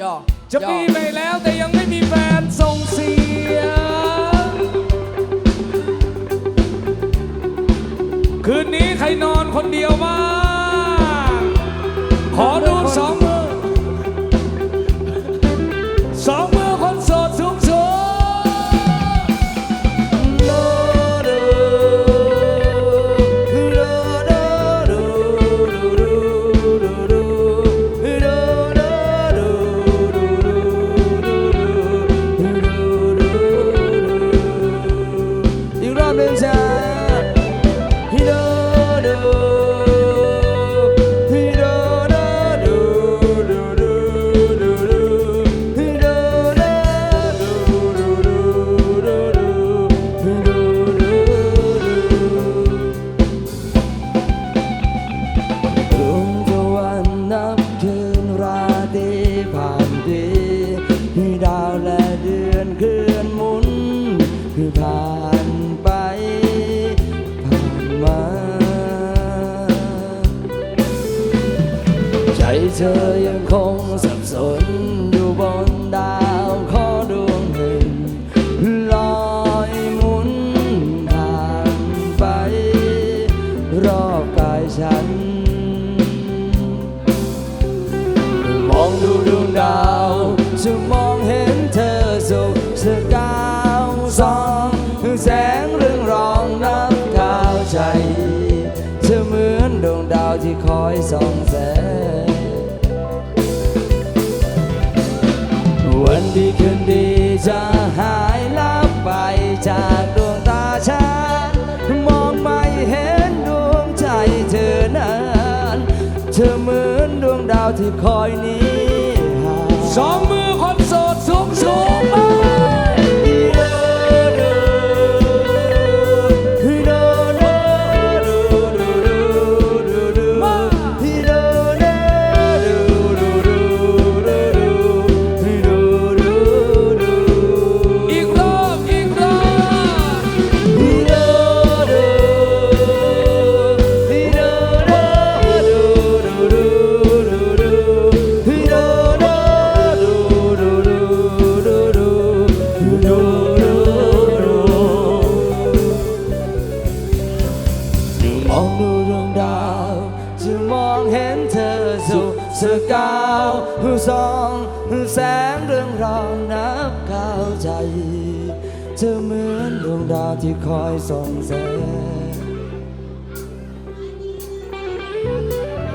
ย่อจะมีไปแล้วแต่ยังไม่มีแฟนส่งเสียงคืนนี้ใครนอนคนเดียวบ้างขอดูสองมือ ที่คอยนี้สองมือคนโสดสูงสูง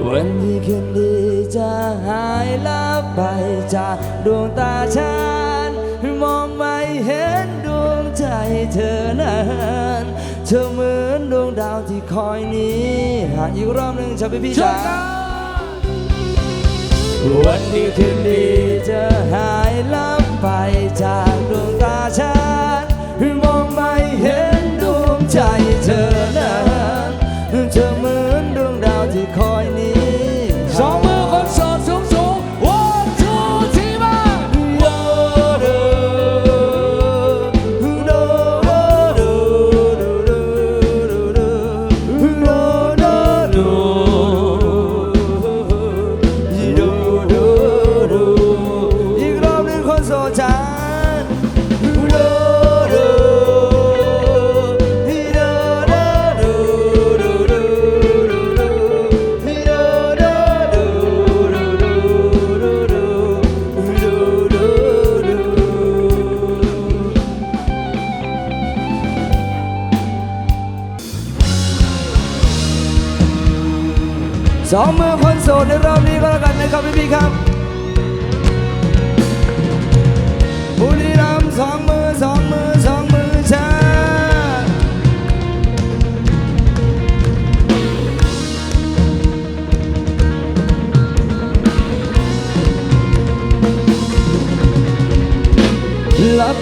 วันที่คืนดีจะหายลับไปจากดวงตาฉัน มองไม่เห็นดวงใจเธอนั้นเธอเหมือนดวงดาวที่คอยนี้หากอีกรอบหนึ่งชาวพี่พี่จ๋าวันที่คืนดีจะหายลับไปจากดวงตาฉัน ใจเธอนะ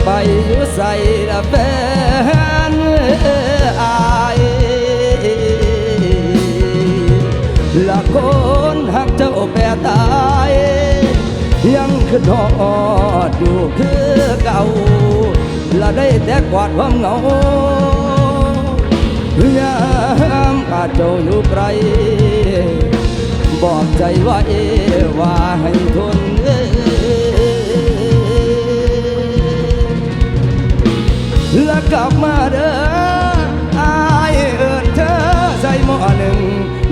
ไปอยู่ใส่ละแฟนอายละคนหักเจ้าแปรตาย ยังคือทอดอยู่คือเก่าละได้แต่กวาดความเหงายามขาเจ้าอยู่ไกลบอกใจไว้ว่าให้ทน กลับมาเด้ออายเอินเธอใส่หม้อหนึ่ง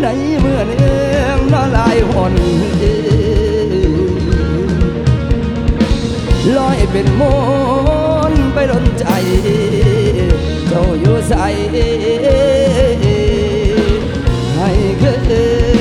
ในเมื่อเนืองนอลายหนลอยเป็นมนไปดนใจเจ้าอยู่ใสให้เกิน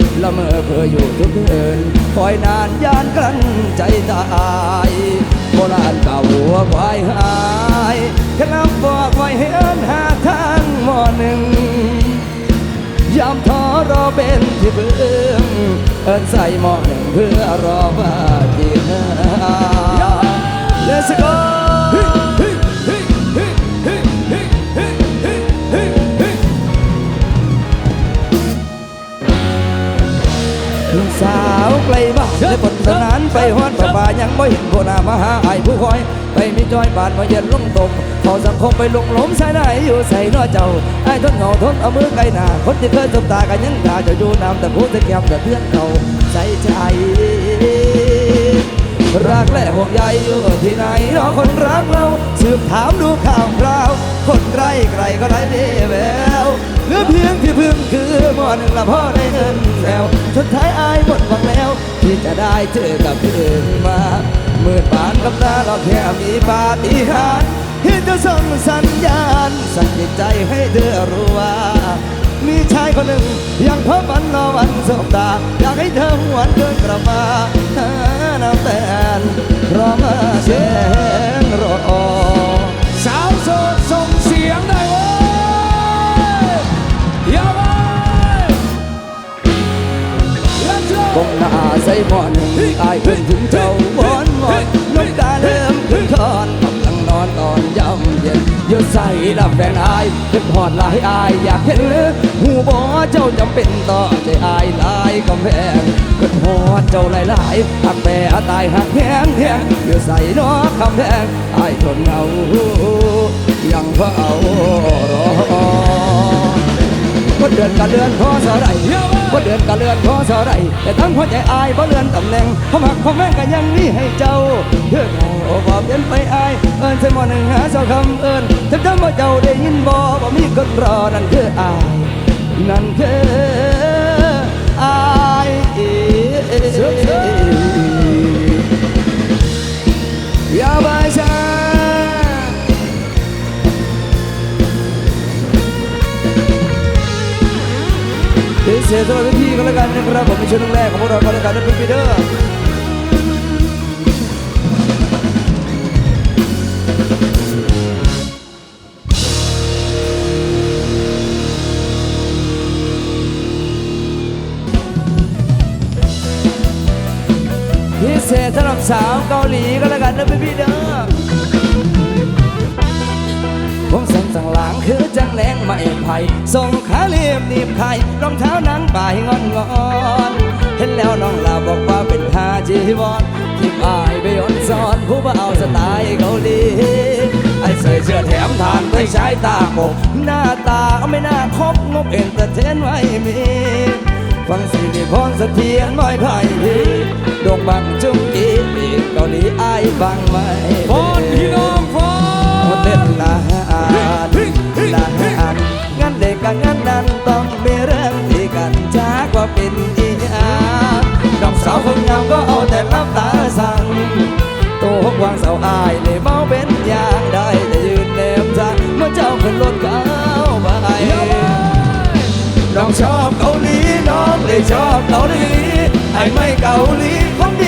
ละเมอเพื่ออยู่ทุกเอินคอยนานยานกลั้นใจตายโบราณเก่าหัวควายหายขลับบอกไว้ให้เอินหาทางหมอหนึ่งยามท้อรอเป็นที่เบื้องเอินใส่หมอหนึ่งเพื่อรอว่าจีน่า Let's go ไกลบ้านได้ผลสนานไปฮอดป่าป่ายังไม่เห็นโบนามาหาไอ้ผู้คอย ไปมีจอยบาดมาเย็นลงตกเขาสังคมไปลงหล้มใส่ได้อยู่ใส่นอเจ้าไอ้ทนเหงาทนเอามือไกลหน้าคนที่เคยสบตากันยังด่าเจะอยู่น้ำแต่พูดแต่แก้มแต่เพื่อนเขาใส่ใจรักและห่วงใยอยู่ที่ไหนรอคนรักเราสืบถามดูข่าวคราว คนใกล้ไกลก็ได้ดีแวว เพียงที่พึ่งคือหมอหนึ่งละพ่อได้เงินแล้วสุดท้ายอายหมดหวังแล้ว ที่จะได้เจอกับพี่อนมาหมื่นบานกับตาเราแค่มีปาฏิหาริย์ที่จะส่งสัญญาณสั่งจิตใจให้เธอรู้ว่ามีชายคนหนึ่งยังพบวันรอวันสบตา อยากให้เธอหวนคืนกลับมาหาน้ำแตนรอมาเสียงรอ ก้มหน้าใส่หมอนอายเพิ่งถึงเจ้าบอนหมอนน้ำตาเริ่มขึ้นคอนกำลังนอนตอนย่ำเย็นเยอะใส่ดับแฟนอายเห็นหอดหลายอายอยากเห็นหรือหูบอเจ้าจำเป็นต่อใจอายหลายกำแพงเกิดหอดเจ้าหลายหลายหักแม่ตายหักแหงแหงเยอะใส่นอกคำแพงอายทนเอายังเฝ้ารอก็เดือนก็เดือนพอสไร ก็เดือนก็เดือนพอสไรแต่ทั้งหัวใจอายบ่เลือนตำแหน่งความหักความแม่งก็ยังมีให้เจ้าเพื่อเขาบอกเดินไปอายเอิญใส่หมอหนึ่งหาเจ้าคำเอิญถ้าจำว่าเจ้าได้ยินบ่ว่มีคนรอนั่นคืออายนั่นคืออายอย่าไปใช้ พิเศษสำหรับพี่ก็แล้วกันนะครับผมเป็นชุดแรกของพวกเราก็แล้วกันนะพี่ปีเดอร์พิเศษสำหรับสาวเกาหลีก็แล้วกันนะพี่พี่เด้อ สั่งสั่งหลังคือจังแรงไม่ไผ่ส่งขาเรียบหนีบไข่รองเท้าหนังป่ายงอนงอนเห็นแล้วน้องลาบอกว่าเป็นทาจีวอนที่อายไปย้อนสอนผู้บ่าวสไตล์เกาหลีไอ้ใส่เสื้อแถมทานไม่ใช้ตาปกหน้าตาไม่น่าคบงบเอ็นเตอร์เทนไว้มีฟังสิ่งที่พรสะเทียนไม่ไพ่พีดงบังจุ้งกีปีกเกาหลีอายฟังไหมฟอนพี่น้องฟอนเต้นลาอานลาอานงานเด็กกับงานนั้นต้องมีเรื่องที่กันจากว่าเป็นอีหยังดอกสาวคนงามก็เอาแต่รับตาสั่งตัวหกวางเสาอายเลยเมาเป็นอย่างได้แต่ยืนเนมจันเมื่อเจ้าขึ้นรถเขาไปน้องชอบเกาหลีน้องเลยชอบเกาหลีไอ้ไม่เกาหลีคน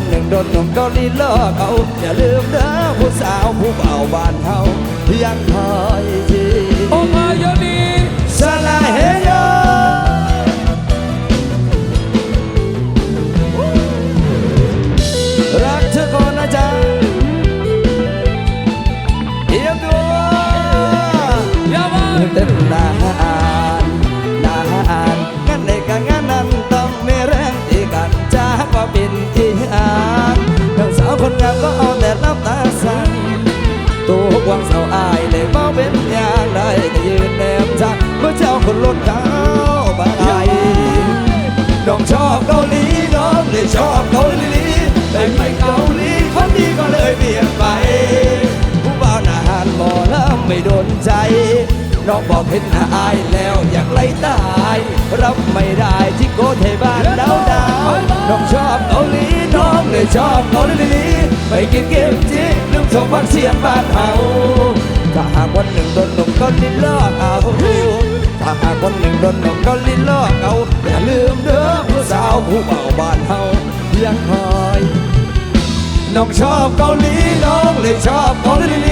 นหนึ่งโดนหนุ่มเกาหลีลอกเอาอย่าลืมเด้อผู้สาวผู้เบาวบ้านเฮายังคอยทีโอมายนี ชอบเกาหลีแต่ไม่เกาหลีคนนี้ก็เลยเปลี่ยนไป ผู้บ่าวหน้าหานหมอลำไม่โดนใจ น้องบอกเห็นหน้าอายแล้วอยากไล่ตาย รับไม่ได้ที่โกเทบ้านดาวดาวน้องชอบเกาหลีน้องเลยชอบเกาหลีไปกินเกมจีลืมส่งฟังเสียงบ้านเฮาถ้าหากวันหนึ่งโดนหนุ่มเกาหลีลอกเอา หากวันหนึ่งโดนนุ่มเกาหลีลอกเอาอย่าลืมเด้อผู้สาวผู้เบาบ้านเฮายังคอยน้องชอบเกาหลีน้องเลยชอบเกาหลี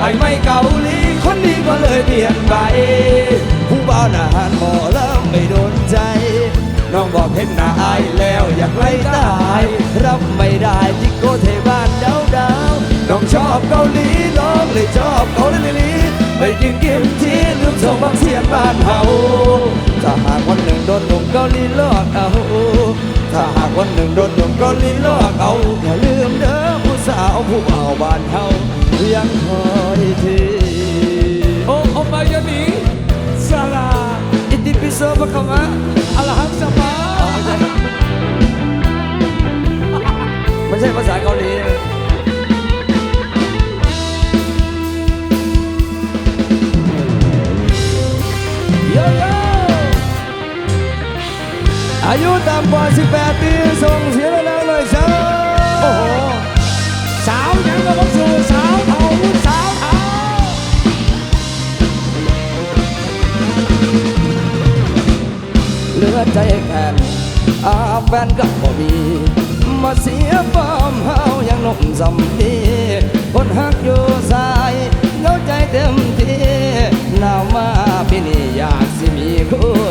ไอ้ไม่เกาหลีคนนี้ก็เลยเปลี่ยนไปผู้บ่าวหนาหานหมอแล้วไม่โดนใจ น้องบอกเห็นหน้าอายแล้วอยากไล่ตายรับไม่ได้ที่โกเทบ้านดาวดาวน้องชอบเกาหลีน้องเลยชอบเกาหลีไปกินกิม ที่ลืมบางเสียงบ้านเฮาถ้าหากวันหนึ่งโดนหนุ่มเกาหลีลอกเอา ถ้าหากวันหนึ่งโดนหนุ่มเกาหลีลอกเอา อย่าลืมเด้อผู้สาวผู้เบาบ้านเฮายังคอยทีโอโอมายนีสลาอิติปิโสปะคะมะอัลฮัมสมาไม่ใช่ภาษาเกาหลี อายุต่ำกว่า 18 ปีส่งเสียงดังๆหน่อยจ้าโอ้โห สาวยังก็บอกสู่สาวเทาสาวเทาเหลือใจแค่อาแฟนก็บ่มี มาเสียฟอร์มเฮายังหนุ่มสำนีคนหักอยู่สายเงาใจเต็มที่หนาวมาปีนี้อยากสิมีคู่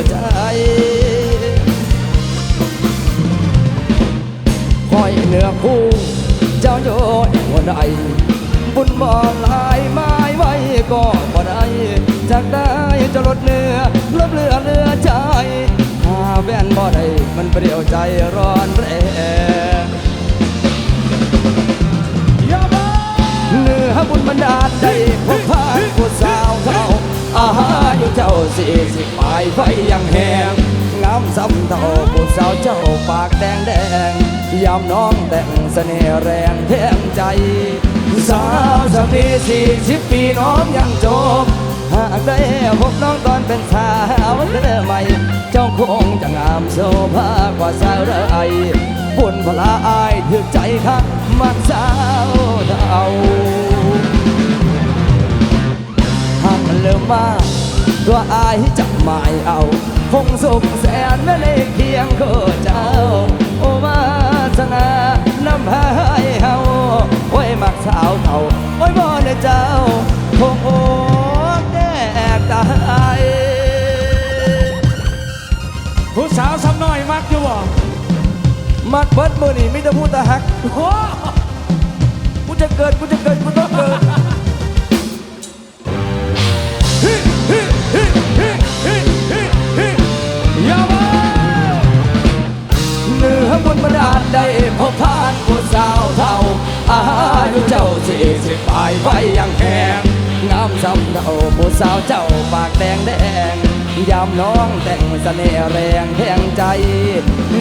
เหนือคู่เจ้าโยนหัวใดบุญบอลายไม้ไว้ก็บ่ได้จากได้จะลดเนื้อลบเลือเลือใจหาแว่นบ่ได้มันเปรี้ยวใจร้อนแรงเนื้อบุญบันดาลได้พบพานผู้สาวเท่าอาหาอยู่เจ้าสี่สิบปลายไฟยังแหงามซ้ำเท่าผู้สาวเจ้าปากแดงแดงยามน้องแต่งเสน่ห์แรงแทงใจ สาวสามีสี่สิบปีน้องยังจบหากได้พบน้องตอนเป็นสาวเธอใหม่ เจ้าคงจะงามโซภากว่าสาวไรบุญพลาอายถึกใจคักมักสาวเท่าหากมันเริ่มมา ตัวอายจะหมายเอา คงสุขแสนไม่ได้เคียงคู่เจ้า โอมาสนาน้ำหายเฮาโอ้ยมักสาวเท่าโอ้ยบ่ได้เจ้า คงโอ้แดกตายผู้สาวซ้ำน้อยมักอยู่บ่มักเบิดมือนี่มิจะพูดตาหักโอ้โหกูจะเกิดกูจะเกิดกูต้องเกิด เหนือบนบรรดาลได้พบผ่านผู้สาวเท่า อายุเจ้าสี่สิบปลายไฟยังแข็งงามซ้ำเทาผู้สาวเจ้าปากแดงแดงยามน้องแต่งเสน่ห์แรงแทงใจ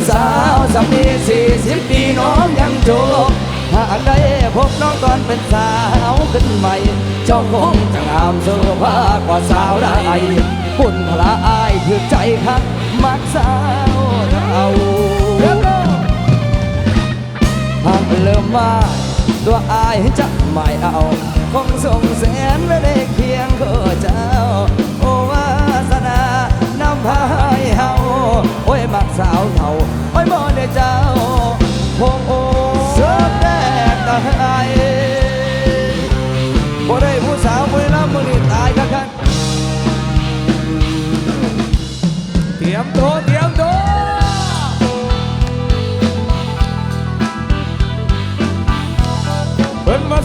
สาวสามีสี่สิบปีน้องยังโจบหากได้พบน้องตอนเป็นสาวขึ้นใหม่ เจ้าคงจะงามเสื้อผ้ากว่าสาวได้ บุญพระอายถือใจคักมักสาวเราเริ่มโลหากเริ่มมาตัวอายจะไม่เอาคงส่งแสนไม่ได้เคียงคู่เจ้า โอวาสนานำพาให้เฮาโอ้ยมักสาวเฮาโอ้ยบ่ได้เจ้าคงโอ้เสือแดงตาย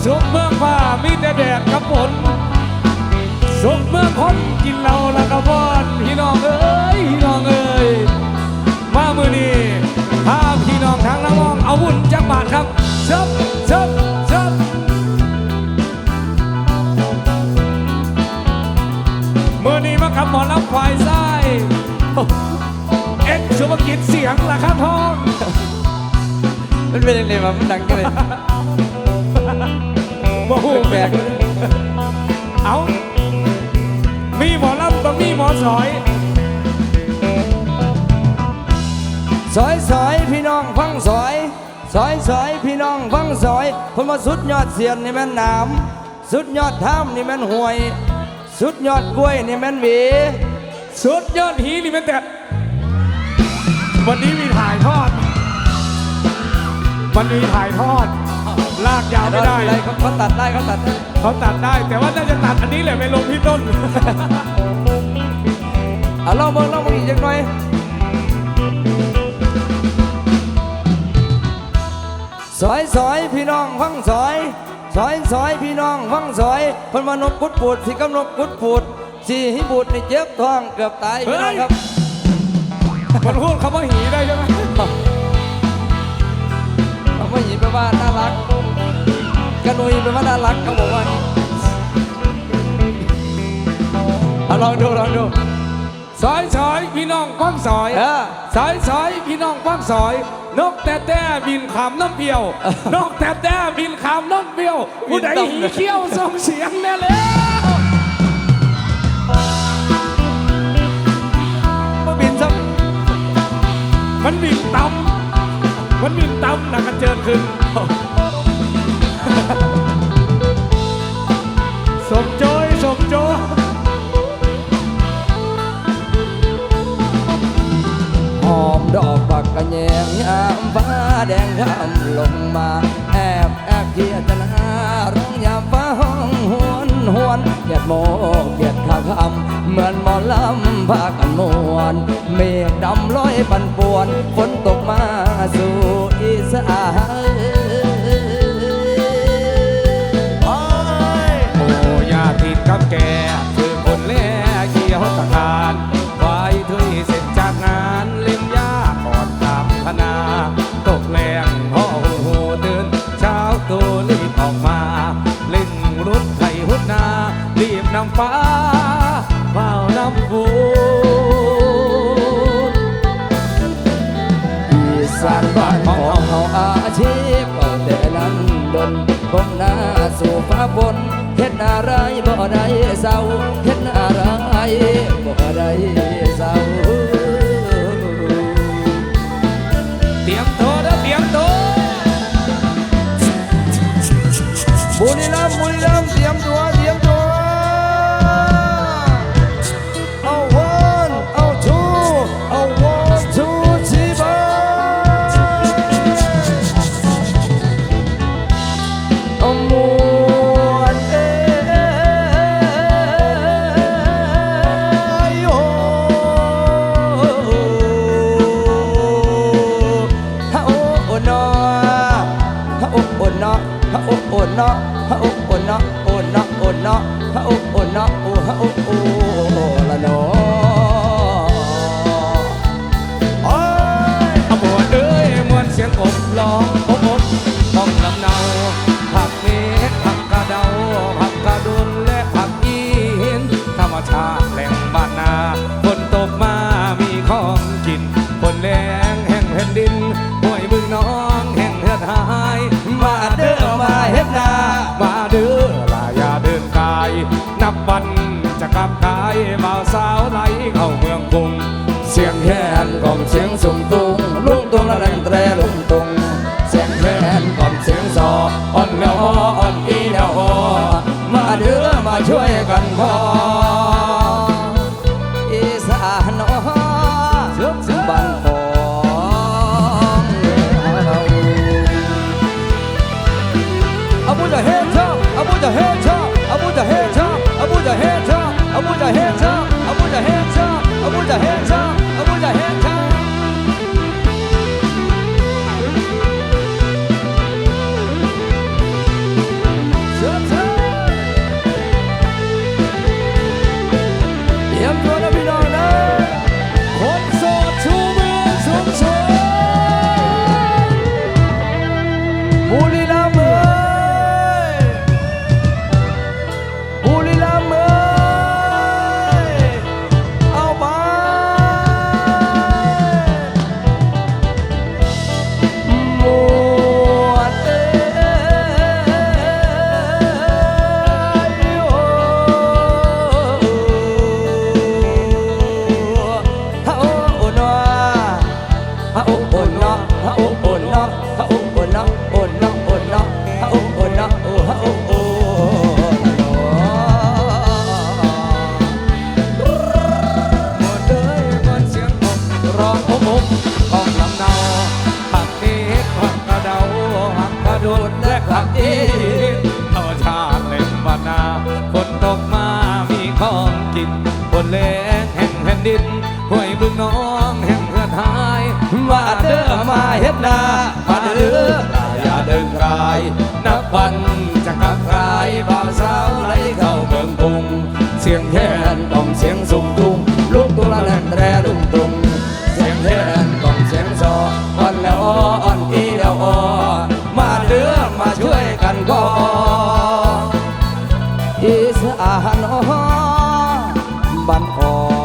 สุกเมืองฟ้ามีแต่แดดกับฝนสุกเมืองคนกินเหล้าแล้วก็บอนพี่น้องเอ้ยพี่น้องเอ้ยมามือนี้พาพี่น้องทางละมองเอาวุ่นจักบาทครับเชิบเชิบเชิบมือนี้มากับหมอลำควายไส้เอ็กซ์สุภกิจเสียงราคาทองมันเป็นยังไงวะมันดังกันเลย แปลกเอามีหมอลำต้องมีหมอสอยซอยซอยพี่น้องฟังซอยซอยซอยพี่น้องฟังซอยคนมาสุดยอดเสียนนี่แม่นหน้ำสุดยอดถ้ำนี่แม่นห่วย สุดยอดกล้วยนี่แม่นหวี สุดยอดฮีนี่แมันแต่วันนี้มีถ่ายทอดมันมีถ่ายทอด ลากยาวไม่ได้อะไรเขาเขาตัดได้เขาตัดได้เขาตัดได้ แต่ว่าน่าจะตัดอันนี้แหละไปลงที่ต้นเอาลองเบิ่งลองเบิ่งอีกจักหน่อยซอยซอยพี่น้องฟังซอยซอยซอยพี่น้องฟังซอยคนมานกกุดปูดสิกำนกกุดปูดสิให้บูดนี่เจ็บท้องเกือบตายพี่น้องครับมันพูดคำว่าหีได้ใช่ไหมเอาไม่หยิบไปว่าน่ารัก กระนุยไปว่าน่ารักเขาบอกว่าเอาลองดูลองดูซอยซอยพี่น้องกว้างซอยเออสายสายพี่น้องกว้างซอย นกแต่แต่บินขามน้ำเปียวนกแต่แต่บินขามน้ำเปียวผู้ใดหีเขี้ยวส่งเสียงแน่แล้วมาบินซ้มันบินต่ำมันบินต่ำนะกระเจิดขึ้น สมโจยสมโจยหอมดอกปักกระแยงยามฟ้าแดงข้ามลงมา แอบแอบเกียดนาร้องยามฟ้าห้องหวนหวนเกียดโมเกียดขาคำเหมือนหมอลำพากันมวนเมฆดำลอยปันป่วนฝนตกมาสู่อีสาน ฟ้าเฝ้านำฝนอีสานบ้านของเฮาอาชีพเอาแต่นั้นดนคงหน้าสู่ฟ้าบนเฮ็ดอะไรบ่ได้เศร้าเฮ็ดอะไรบ่ได้ บกายบ่าวสาวไหลเข้าเมืองกรุงเสียงแค้นกล่อมเสียงสุ่มตุงลุงตุงและแรงแตรลุงตุงเสียงแค้นกล่อมเสียงซออ่อนแล้วอ้ออ่อนอีแล้วอ่อมาเด้อมาช่วยกันพอ ออย่าเดินกาย นับวันจะกลับกลายบ่าวสาวไหลเข้าเมืองกรุงเสียงแคนต้องเสียงสุ่มตุ้มลูกตุลาแลนแตรลุงตุงเสียงแคนต้องเสียงซออ่อนแล้วอ่อนอีแล้วอ้อมาเด้อมาช่วยกันก่อนอีสานน้อบ้านขอ